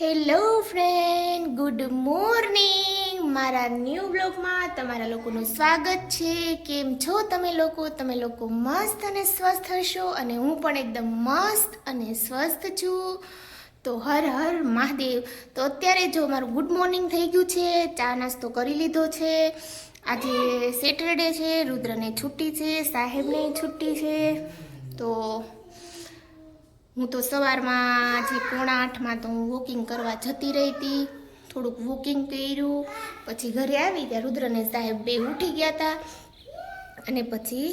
Hello friend good morning મારા new બ્લોગમાં તમારા લોકોનું સ્વાગત છે. કેમ છો તમે લોકો? તમે લોકો મસ્ત અને સ્વસ્થ હશો અને હું પણ એકદમ મસ્ત અને સ્વસ્થ છું. તો હર હર મહાદેવ. તો અત્યારે જો મારું ગુડ મોર્નિંગ થઈ ગયું છે, ચા નાસ્તો કરી લીધો છે. આજે સેટરડે છે, રુદ્રને છુટ્ટી છે, સાહેબને છુટ્ટી છે. તો હું તો સવારમાં જે પોણા આઠમાં તો હું વોકિંગ કરવા જતી રહી હતી. થોડુંક વોકિંગ કર્યું, પછી ઘરે આવી ત્યાં રુદ્રને સાહેબ બે ઉઠી ગયા હતા અને પછી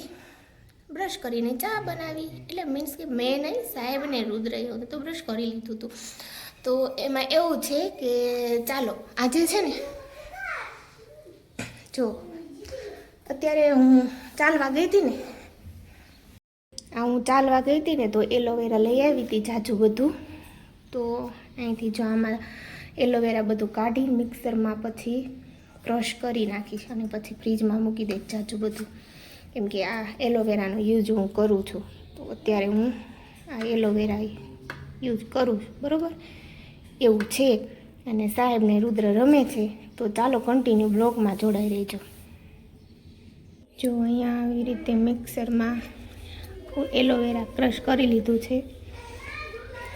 બ્રશ કરીને ચા બનાવી. એટલે મીન્સ કે મેં નહીં સાહેબને રુદ્ર તો બ્રશ કરી લીધું હતું તો એમાં એવું છે કે ચાલો, આજે છે ને, જો, અત્યારે હું ચાલવા ગઈ હતી ને આ હું ચાલવા ગઈ હતી ને તો એલોવેરા લઈ આવી હતી જાજુ બધું. તો અહીંથી જો આમાં એલોવેરા બધું કાઢી મિક્સરમાં પછી ક્રશ કરી નાખીશ અને પછી ફ્રીજમાં મૂકી દઈશ જાજુ બધું. કેમ કે આ એલોવેરાનો યુઝ હું કરું છું. તો અત્યારે હું આ એલોવેરા યુઝ કરું છું, બરાબર? એવું છે. અને સાહેબને રુદ્ર રમે છે. તો ચાલો કન્ટિન્યુ બ્લોગમાં જોડાઈ રહેજો. જો અહીંયા આવી રીતે મિક્સરમાં એલોવેરા ક્રશ કરી લીધું છે.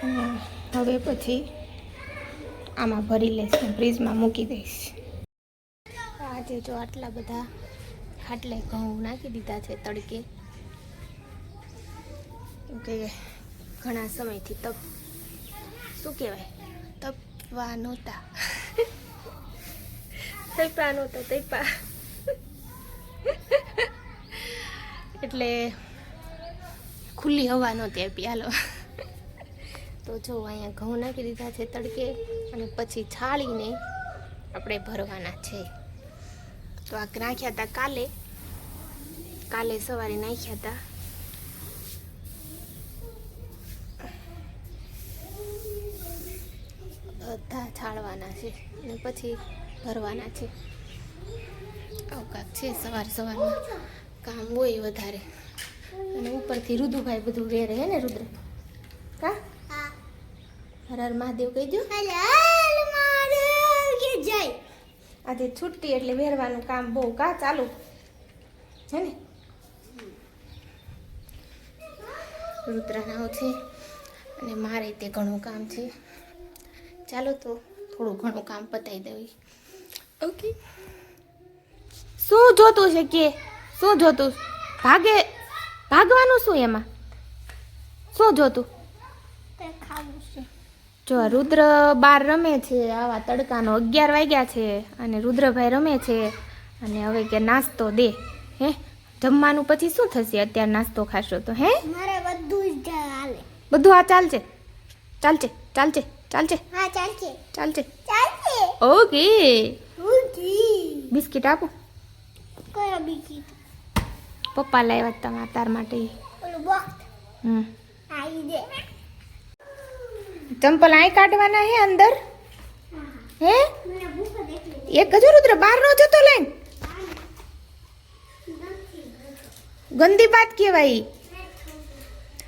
અને હવે પછી આમાં ભરી લઈશ ને ફ્રીજમાં મૂકી દઈશ. આજે જો આટલા બધા ખાટલે ઘઉં નાખી દીધા છે તડકે કે ઘણા સમયથી તપ, શું કહેવાય, તપવા નહોતા. તૈપા નહોતા તૈપા એટલે ખુલ્લી હવા નહોતી આપી, હાલો. તો જો અહીંયા ઘઉં નાખી દીધા છે તડકે અને પછી છાળીને આપણે ભરવાના છે. તો આ નાખ્યા હતા કાલે. કાલે સવારે નાખ્યા હતા. બધા છાળવાના છે અને પછી ભરવાના છે. આવું છે સવાર સવારમાં. કામ હોય વધારે. અને ઉપરથી રુદુભાઈ બધું વેરે હે ને રુદ્ર? કા? હર હર મહાદેવ કહી દો આજે છુટ્ટી એટલે વેરવાનું કામ બહુ કા ચાલુ? હે ને? રુદ્રનાઓ છે. અને મારે તે ઘણું કામ છે. ચાલો તો થોડું ઘણું કામ પતાવી દઉં. ઓકે. શું જોતું છે કે? શું જોતું? ભાગે ભાગવાનું શું એમાં? શું જોતું? જો રુદ્ર બાર રમે છે આવા તડકાનો અગિયાર વાગ્યા છે અને રુદ્રભાઈ રમે છે અને હવે કે નાસ્તો દે હે? જમવાનું પછી શું થશે? અત્યારે નાસ્તો ખાશો તો હે? મારે બધું જ હાલે. બધું આ ચાલશે? ચાલશે ચાલશે ચાલશે? હા ચાલશે. ચાલશે? ચાલશે. ઓકે. બિસ્કિટ આપો? કયા બીજી પપ્પા લાવ્યા તમારા તાર માટે. ચંપલ અહીં કાઢવાના હે અંદર? હે? એક હજુ રુદ્ર બહાર નો જતો લઈને. ગંદી વાત કહેવાય.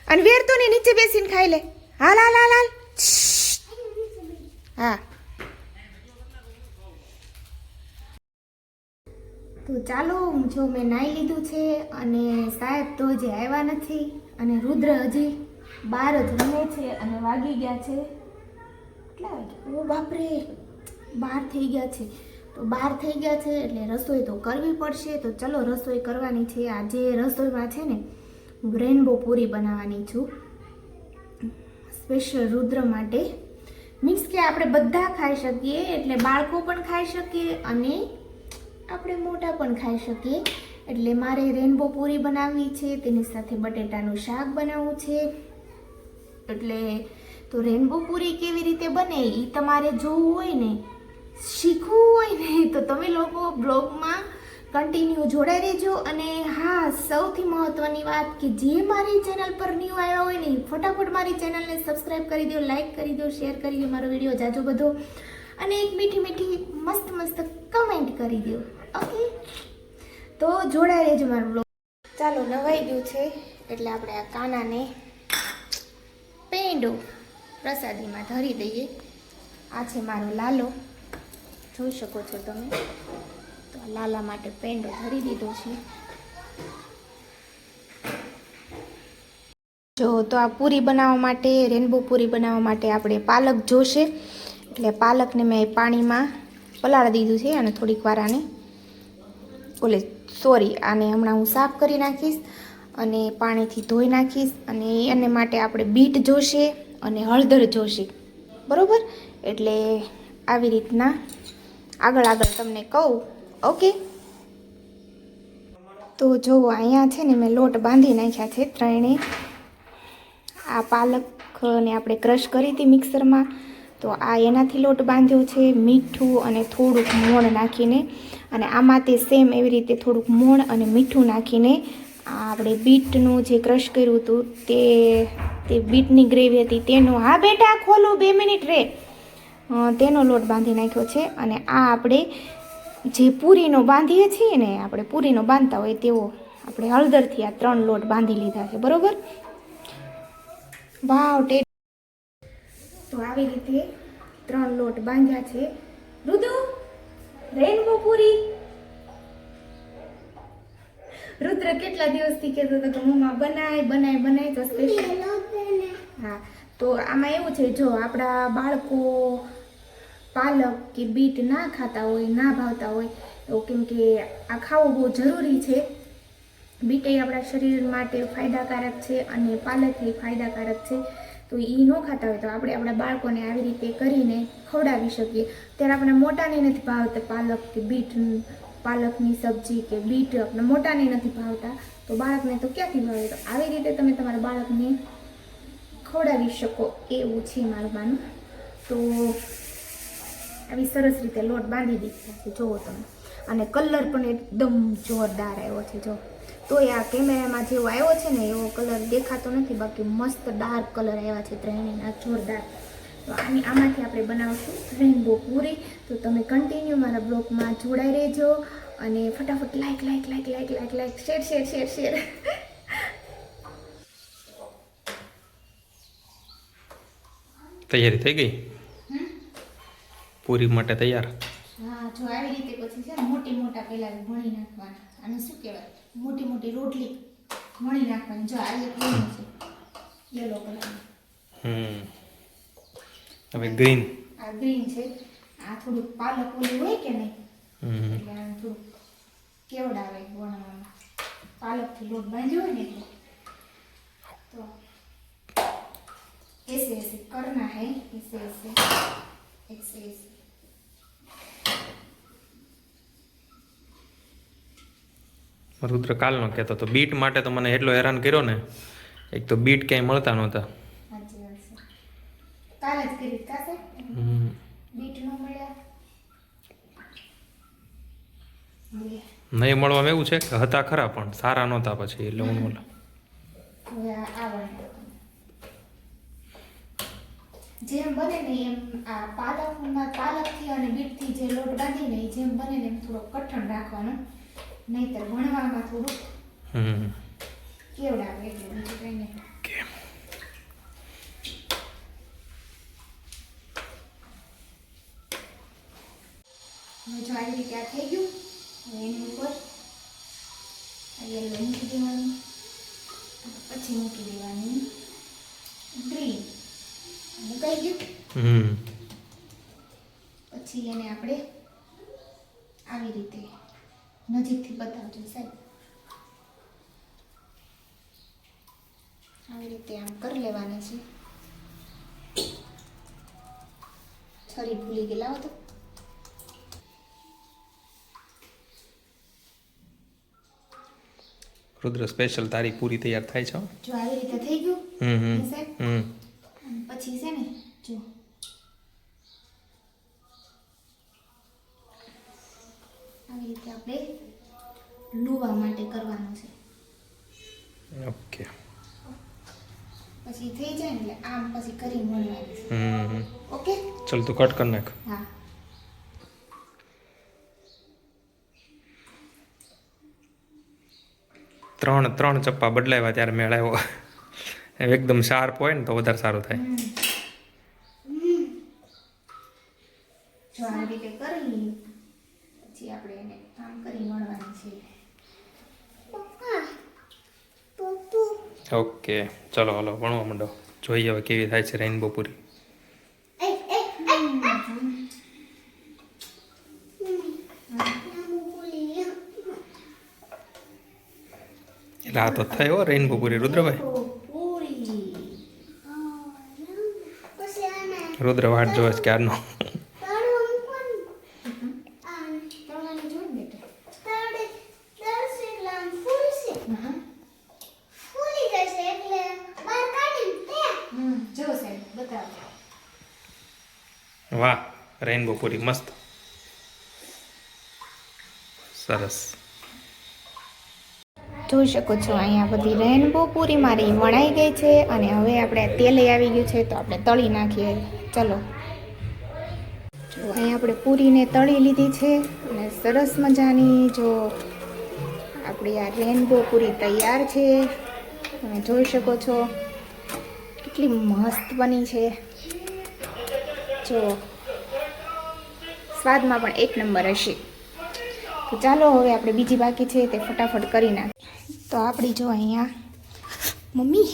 અને વેર તો ને નીચે બેસીને ખાઈ લે. હાલ હાલ હાલ હાલ. હા. તો ચાલો, જો મેં નાઈ લીધું છે અને સાહેબ તો હજી આવ્યા નથી અને રુદ્ર હજી બહાર જ રમે છે અને વાગી ગયા છે. કેટલા ઓ બાપરે, બાર થઈ ગયા છે. તો બહાર થઈ ગયા છે એટલે રસોઈ તો કરવી પડશે. તો ચલો, રસોઈ કરવાની છે. આજે રસોઈમાં છે ને, હું રેનબો પૂરી બનાવવાની છું. સ્પેશિયલ રુદ્ર માટે. મીન્સ કે આપણે બધા ખાઈ શકીએ, એટલે બાળકો પણ ખાઈ શકીએ અને આપણે મોટા પણ ખાઈ શકીએ. એટલે મારે રેનબો પૂરી બનાવવી છે, તેની સાથે બટેટાનું શાક બનાવવું છે. એટલે તો રેનબો પૂરી કેવી રીતે બને, એ તમારે જોવું હોય ને, શીખવું હોય ને, તો તમે લોકો બ્લોગમાં કન્ટિન્યુ જોડાઈ રહેજો. અને હા, સૌથી મહત્ત્વની વાત કે જે મારી ચેનલ પર ન્યૂ આવ્યા હોય ને ફટાફટ મારી ચેનલને સબસ્ક્રાઈબ કરી દો લાઈક કરી દો શેર કરી દો, મારો વીડિયો જાજો બધો. અને એક મીઠી મીઠી મસ્ત મસ્ત કમેન્ટ કરી દો. તો જોડાઈ રહેજો મારું બ્લોગ ચાલો, નવાઈ ગયું છે એટલે આપણે આ કાનાને પેંડો પ્રસાદીમાં ધરી દઈએ. આ છે મારો લાલો. જોઈ શકો છો તમે. તો લાલા માટે પેંડો ધરી દીધો છે. જો, તો આ પૂરી બનાવવા માટે, રેનબો પૂરી બનાવવા માટે આપણે પાલક જોશે. એટલે પાલકને મેં પાણીમાં પલાળી દીધું છે અને થોડીક વાર આને ઓલે સોરી, આને હમણાં હું સાફ કરી નાખીશ અને પાણીથી ધોઈ નાખીશ અને એને માટે આપણે બીટ જોશે અને હળદર જોશે. બરોબર? એટલે આવી રીતના આગળ આગળ તમને કહું. ઓકે? તો જુઓ અહીંયા છે ને મેં લોટ બાંધી નાખ્યા છે ત્રણે. આ પાલકને આપણે ક્રશ કરી હતી મિક્સરમાં. તો આ એનાથી લોટ બાંધ્યો છે, મીઠું અને થોડુંક મોણ નાખીને. અને આમાં તે સેમ એવી રીતે થોડુંક મોણ અને મીઠું નાખીને આપણે બીટનું જે ક્રશ કર્યું હતું તે તે બીટની ગ્રેવી હતી તેનો, હા બેટા, ખોલો બે મિનિટ રે. તેનો લોટ બાંધી નાખ્યો છે અને આ આપણે જે પૂરીનો બાંધીએ છીએ ને, આપણે પૂરીનો બાંધતા હોય તેવો આપણે હળદરથી આ ત્રણ લોટ બાંધી લીધા છે, બરાબર? વાવ તો આવી રીતે ત્રણ લોટ બાંધ્યા છે. રુદુ રેનબો પૂરી. રુદ્ર કેટલા દિવસથી કહેતો હતો કે મમ્મા બનાય બનાય બનાય તો સ્પેશિયલ હા તો આમાં એવું છે જો આપણા બાળકો પાલક કે બીટ ના ખાતા હોય ના ભાવતા હોય તો કેમ કે આ ખાવું બહુ જરૂરી છે. બીટ એ આપણા શરીર માટે ફાયદાકારક છે અને પાલક એ ફાયદાકારક છે. તો એ ન ખાતા હોય તો આપણે આપણા બાળકોને આવી રીતે કરીને ખવડાવી શકીએ. ત્યારે આપણે મોટાને નથી ભાવતા પાલક કે બીટ પાલકની સબ્જી કે બીટ, આપણે મોટાને નથી ભાવતા. તો બાળકને તો ક્યાંથી ભાવે? તો આવી રીતે તમે તમારા બાળકને ખવડાવી શકો એવું છે મારું માનું તો આવી સરસ રીતે લોટ બાંધી દીધા છે. જુઓ તમે. અને કલર પણ એકદમ જોરદાર આવ્યો છે. જો તોય આ કેમેરામાં જેવો આવ્યો છે ને એવો કલર દેખાતો નથી. બાકી મસ્ત ડાર્ક કલર આવ્યા છે ત્રણેયના જોરદાર. તો આની આમાંથી આપણે બનાવશું રેનબો પૂરી. તો તમે કન્ટિન્યુ મારા બ્લોગમાં જોડાઈ રહેજો અને ફટાફટ like like like like like like share share share share તૈયારી થઈ ગઈ? પૂરી માટે તૈયાર? હા જો આવી રીતે પછી છે મોટી મોટા પહેલા ભણી નાખવાના. આનું શું કહેવાય? મોટી મોટી રોટલી વણી નાખવાની. જો આ એક કલર હમ. હવે ગ્રીન આ ગ્રીન છે. આ થોડું પાલક ઓલું હોય કે નહીં? એટલે આ થોડું કેવડાવે વણવામાં પાલકથી લોટ બાંધ્યો હોય ને તો એસે એસે કરના હે એસે એસે. રુદ્ર કાલનો કહેતો તો બીટ માટે તો મને એટલો હેરાન કર્યો ને એક તો બીટ ક્યાંય મળતા નહોતા. નહીં મળવામાં એવું છે કે હતા ખરા પણ સારા નહોતા પછી એટલે હું બોલો જેમ બને ને એમ આ પાલકમાં પાલકથી અને બીટથી જે લોટ બાંધીને જેમ બને ને એમ થોડો કઠણ રાખવાનો. નહીતર ભણવામાં થોડું હમ. કેવડાવે એટલે બીજું કંઈ નહીં. કેમ? જો આવી રીતે આ થઈ ગયું એની ઉપર યલો મૂકી દેવાનું પછી મૂકી દેવાની ગ્રીન મુકાઈ ગયું? પછી એને આપણે આવી રીતે નજીકથી બતાવજો સાહેબ. આવી રીતે આમ કરી લેવાની છે. છરી ભૂલી ગયેલા તો. રુદ્ર સ્પેશિયલ તારી પૂરી તૈયાર થાય છે જો આવી રીતે થઈ ગયું? હમ હમ પછી છે ને જો આવી રીતે આપણે લુવા માટે કરવાનું છે. ઓકે. પછી થઈ જાય એટલે આમ પછી કરી મળવાનું ઓકે? ચલ તું કટ કર નાખ. હા. ત્રણ ત્રણ ચપ્પા બદલાવ્યા ત્યારે મેળાવ્યો એકદમ શાર્પ હોય ને તો વધારે સારું થાય. જો આ રીતે કરી પછી આપણે એને કામ કરી મળવાની છે પપ્પા પપ્પુ ઓકે ચલો હલો ભણવા માંડો. જોઈએ હવે કેવી થાય છે રેઇનબો પૂરી. એટલે આ તો થયો હો રેઇનબો પૂરી રુદ્રભાઈ? રુદ્ર વાટ જોવે છે ક્યારનો તળવા મૂકવાનું આને તળવાની જોઈએ ને બેટા તળે તળશે એટલે આમ ફૂલશે ફૂલી જશે એટલે બહાર કાઢીને તે હમ જો સાહેબ બતાવો વાહ રેઇનબો પૂરી મસ્ત સરસ જોઈ શકો છો અહીંયા બધી રેનબો પૂરી મારી વણાઈ ગઈ છે? અને હવે આપણે તેલ આવી ગયું છે, તો આપણે તળી નાખીએ. ચલો. અહીંયા આપણે પૂરીને તળી લીધી છે, અને સરસ મજાની જો આપણી આ રેનબો પૂરી તૈયાર છે. તમે જોઈ શકો છો, કેટલી મસ્ત બની છે. જો સ્વાદમાં પણ એક નંબર હશે. તો ચાલો હવે આપણે બીજી બાકી છે તે ફટાફટ કરી નાખ તો આપણી જો અહીંયા મમ્મી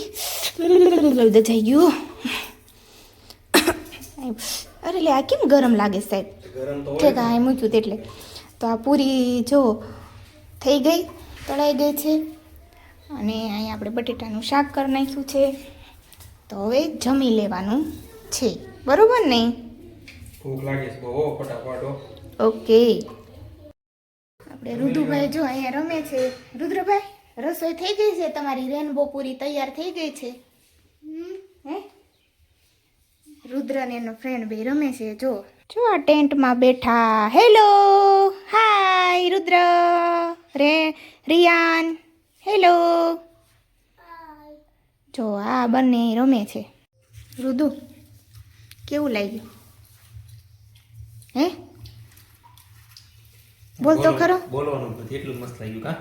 દજાઈ ગયું. અરે લે આ કેમ ગરમ લાગે સાહેબ? ઠીક હા મૂક્યું તેટલે. તો આ પૂરી જો થઈ ગઈ તળાઈ ગઈ છે. અને અહીંયા આપણે બટેટાનું શાક કરી નાખ્યું છે. તો હવે જમી લેવાનું છે. બરોબર ને? ભૂખ લાગે છે. બહુ ફટાફટ ઓકે. આપણે રુદુભાઈ જો અહીંયા રમે છે. રુદ્રભાઈ, રસોઈ થઈ ગઈ છે? તમારી રેનબો પૂરી તૈયાર થઈ ગઈ છે? હે? રુદ્ર ને એનો ફ્રેન્ડ બે રમે છે. જો જો આ ટેન્ટમાં બેઠા. Hello hi Rudra. રે, રિયાન. હેલો જો, આ બંને રમે છે. રુદુ, કેવું લાગ્યું? હે? બોલ તો ખરો. બોલવાનું નથી એટલું મસ્ત લાગ્યું કા?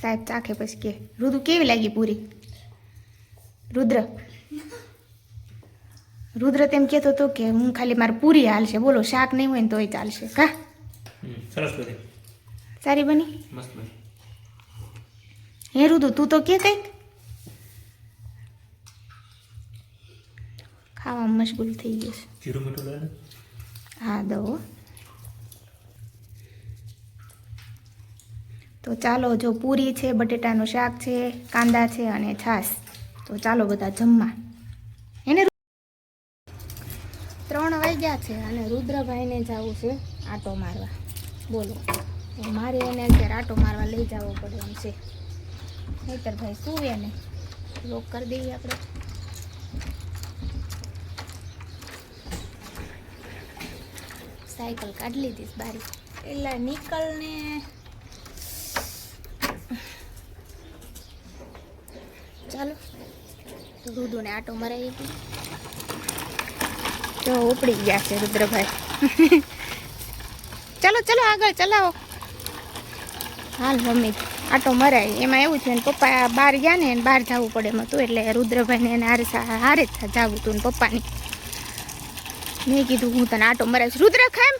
સાહેબ ચાખે પછી કે. રુદુ કેવી લાગી પૂરી? રુદ્ર. રુદ્ર તેમ કહેતો હતો કે હું ખાલી મારે પૂરી હાલશે. બોલો શાક નહીં હોય ને તોય ચાલશે. કા? સરસ બની. સારી બની? મસ્ત બની. હે રુદુ તું તો કે કંઈક? ખાવામાં મશગુલ થઈ ગયો છે. જીરું મીઠું હા દઉં તો ચાલો, જો પૂરી છે, બટેટાનું શાક છે, કાંદા છે અને છાશ, તો ચાલો બધા જમવા. એને ત્રણ વાગ્યા છે અને રુદ્રભાઈને જવું છે આટો મારવા. બોલો મારે એને અત્યારે આટો મારવા લઈ જવો પડે એમ છે. નહીતર ભાઈ સુવે ને લોક કરી દઈએ આપણે. સાયકલ કાઢી લીધી બારી. એટલે નીકળને ચાલો. દૂધુને આટો મરાવી હતી જો ઉપડી ગયા છે રુદ્રભાઈ. ચાલો ચાલો આગળ ચલાવો. હાલ મમ્મી આટો મરાય એમાં એવું છે ને પપ્પા બહાર ગયા ને બહાર જવું પડે એમ હતું. એટલે રુદ્રભાઈને એને હારે હારે જ જવું હતું ને પપ્પાની. મેં કીધું, હું તને આટો મરાવીશ. રુદ્ર ખામ?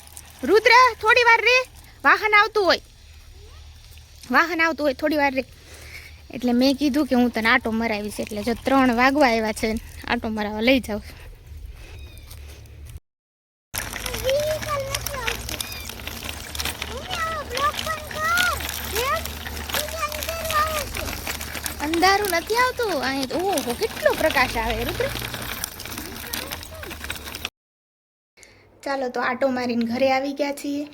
રુદ્ર, થોડી વાર રે. વાહન આવતું હોય. વાહન આવતું હોય, થોડી વાર રે. એટલે મેં કીધું કે હું તને આટો મરાવીશ. એટલે જો ત્રણ વાગવા આવ્યા છે, આટો મરાવવા લઈ જાઉં. અંધારું નથી આવતું. અહીં ઓહો, કેટલો પ્રકાશ આવે, રુદ્ર. ચાલો તો આટો મારીને ઘરે આવી ગયા છીએ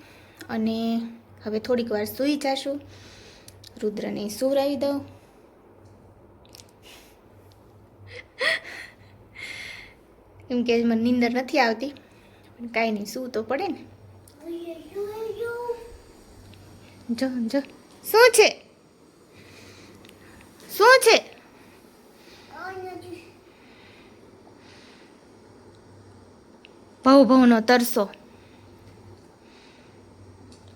અને હવે થોડીક વાર સૂઈ જાશું. રુદ્રને સુવરાવી દઉં. એમ કે મને નીંદર નથી આવતી. પણ કાંઈ નહીં, સૂવું તો પડે ને. જો જો. શું છે? શું છે? ભવ ભવનો તરસો.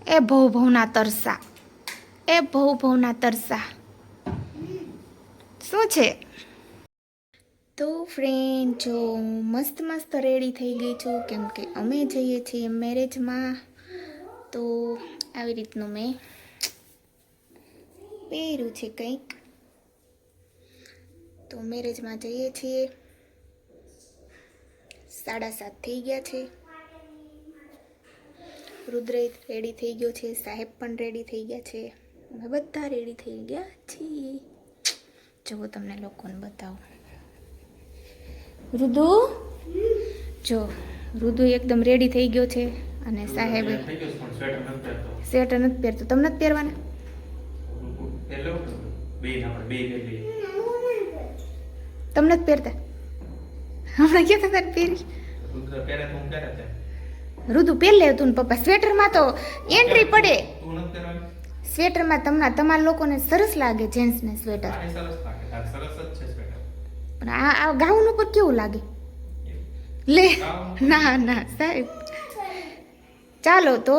એ ભવ ભવના તરસા. એ ભવ ભવના તરસા. શું છે? તો ફ્રેન્ડ જો મસ્ત મસ્ત રેડી થઈ ગઈ છું, કેમ કે અમે જઈએ છીએ મેરેજમાં તો આવી રીતનું મેં પહેર્યું છે કંઈક. તો મેરેજમાં જઈએ છીએ. સાડા સાત થઈ ગયા છે. રુદ્રે રેડી થઈ ગયો છે. સાહેબ પણ રેડી થઈ ગયા છે. અમે બધા રેડી થઈ ગયા છીએ. જુઓ તમને લોકોને બતાવું. રુદુ? જો રુદુ એકદમ રેડી થઈ ગયો છે અને સાહેબ સ્વેટર નથી પહેરતો. તમને નથી પહેરવાના. તમને જ પહેરતા? હમણાં કહેતા તારે પહેરી. રુદુ પહેર લે તું ને પપ્પા સ્વેટરમાં તો એન્ટ્રી પડે? સ્વેટરમાં તમને તમારા લોકોને સરસ લાગે જેન્ટ્સને સ્વેટર. પણ આ આ ગાઉન ઉપર કેવું લાગે લે ના ના સાહેબ ચાલો. તો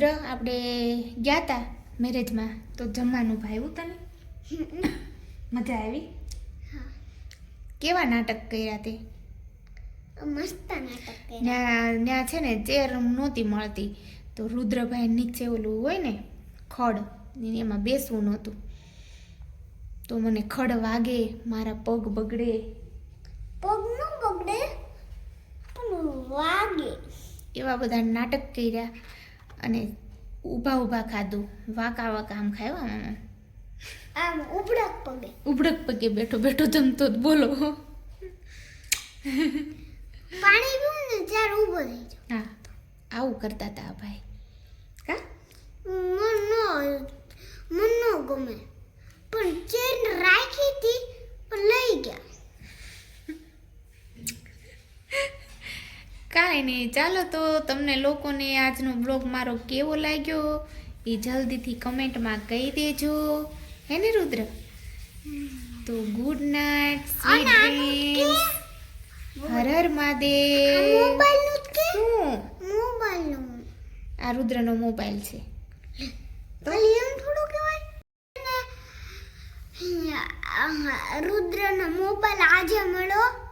રુદ્ર આપણે ગયા હતા મેરેજમાં તો જમવાનું ભાવ્યું તને? મજા આવી? કેવા નાટક કર્યા તે? મસ્ત નાટક ત્યાં ત્યાં છે ને ચેર નહોતી મળતી. તો રુદ્રભાઈ નીચે ઓલું હોય ને ખડ એમાં બેસવું નહોતું. તો મને ખડ વાગે મારા પગ બગડે. પગ ન બગડે પણ વાગે. એવા બધા નાટક કર્યા. અને ઊભા ઊભા ખાધું. વાંકા વાંકા આમ ખાયો આમ ઉબડક પગે. ઉબડક પગે બેઠો બેઠો જમતો બોલો. પાણી પીવું ને ત્યારે ઊભો થઈ જાવ હા આવું કરતા હતા ભાઈ. કા? મન ન મન ન ગમે. પણ ચેન રાખી હતી પણ લઈ ગયા. કાંઈ નહીં ચાલો તો તમને લોકોને આજનો બ્લોગ મારો કેવો લાગ્યો? એ જલ્દીથી કમેન્ટમાં કહી દેજો. હે ને રુદ્ર? તો good night sweet dreams Har Har Mahadev. Mobile શું? મોબાઈલ આ રુદ્રનો મોબાઈલ છે. તો એમ થોડું કહેવાય. રુદ્રનો મોબાઈલ આજે મળ્યો.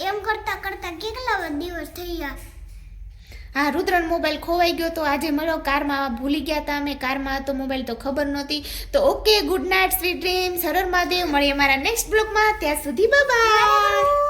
એમ કરતા કરતા કેટલા દિવસ થઈ ગયા? હા, રુદ્રન મોબાઈલ ખોવાઈ ગયો તો આજે મળો. કારમાં ભૂલી ગયા હતા અમે. કારમાં હતો મોબાઈલ તો ખબર નહોતી. તો okay, good night sweet dream. સરળ મહાદેવ. મળીએ મારા નેક્સ્ટ બ્લોગમાં. ત્યાં સુધી બાય